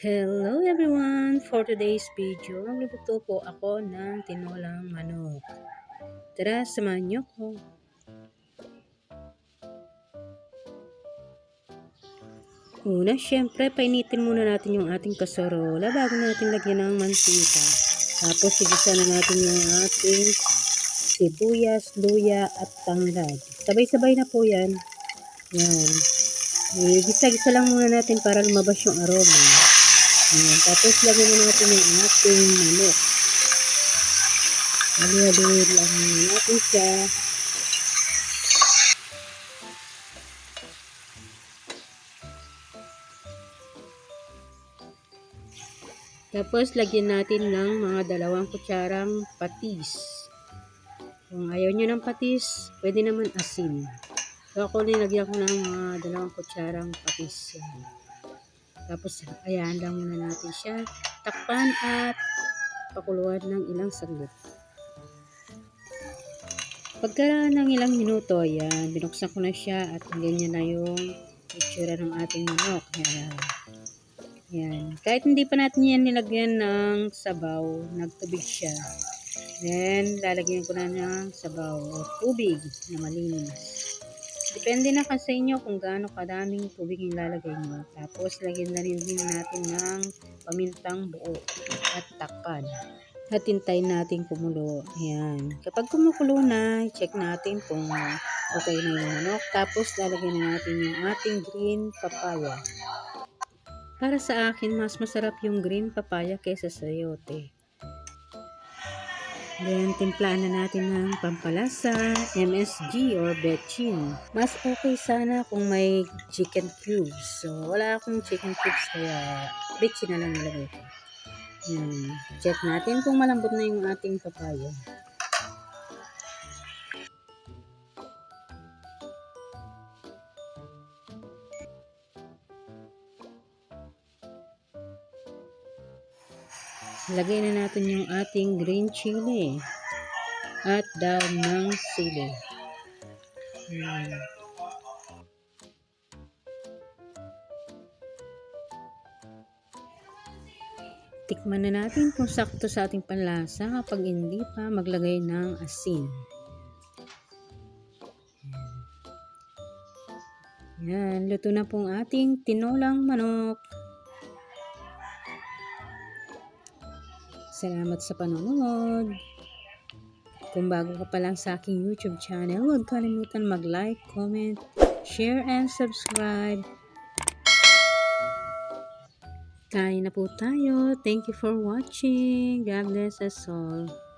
Hello everyone! For today's video, magluluto po ako ng tinolang manok. Tara, samahan niyo ko. Una, syempre, painitin muna natin yung ating kasarola bago natin lagyan ng mantika. Tapos, igisa na natin yung ating sibuyas, luya, at tanglad. Sabay-sabay na po yan. Yan. Igisa-gisa lang muna natin para lumabas yung aroma. Ayan. Tapos lagyan na natin yung ating manok. Haluhaluin lang natin siya. Tapos lagyan natin ng mga dalawang kutsarang patis. Kung ayaw nyo ng patis, pwede naman asin. So ako nilagyan ko ng mga dalawang kutsarang patis. Yan. Tapos, ayan lang muna natin siya. Takpan at pakuluan ng ilang saglit. Pagka ng ilang minuto, ayan, binuksan ko na siya at ganyan na yung itsura ng ating manok. Ayan. Ayan. Kahit hindi pa natin yan nilagyan ng sabaw, nagtubig siya. Then, lalagyan ko na ng sabaw o tubig na malinis. Depende na kasi inyo kung gaano kadaming tubig yung lalagay nyo. Tapos, lagyan na rin din natin ng pamintang buo at takpan. At hintayin natin kumulo. Ayan. Kapag kumukulo na, check natin kung okay na yung manok. Tapos, lalagyan na natin yung ating green papaya. Para sa akin, mas masarap yung green papaya kaysa sa sayote. Then, timplaan na natin ng pampalasa, MSG or betchin. Mas okay sana kung may chicken cubes. So, wala akong chicken cubes kaya betchin na lang nilagay ko. Yan. Check natin kung malambot na yung ating papaya. Lagay na natin yung ating green chili at daon ng sili. Ayan. Tikman na natin kung sakto sa ating panlasa kapag hindi pa maglagay ng asin. Yan, luto na pong ating tinolang manok. Salamat sa panonood. Kung bago ka pa lang sa aking YouTube channel, huwag kalimutan mag-like, comment, share, and subscribe. Kain na po tayo. Thank you for watching. God bless us all.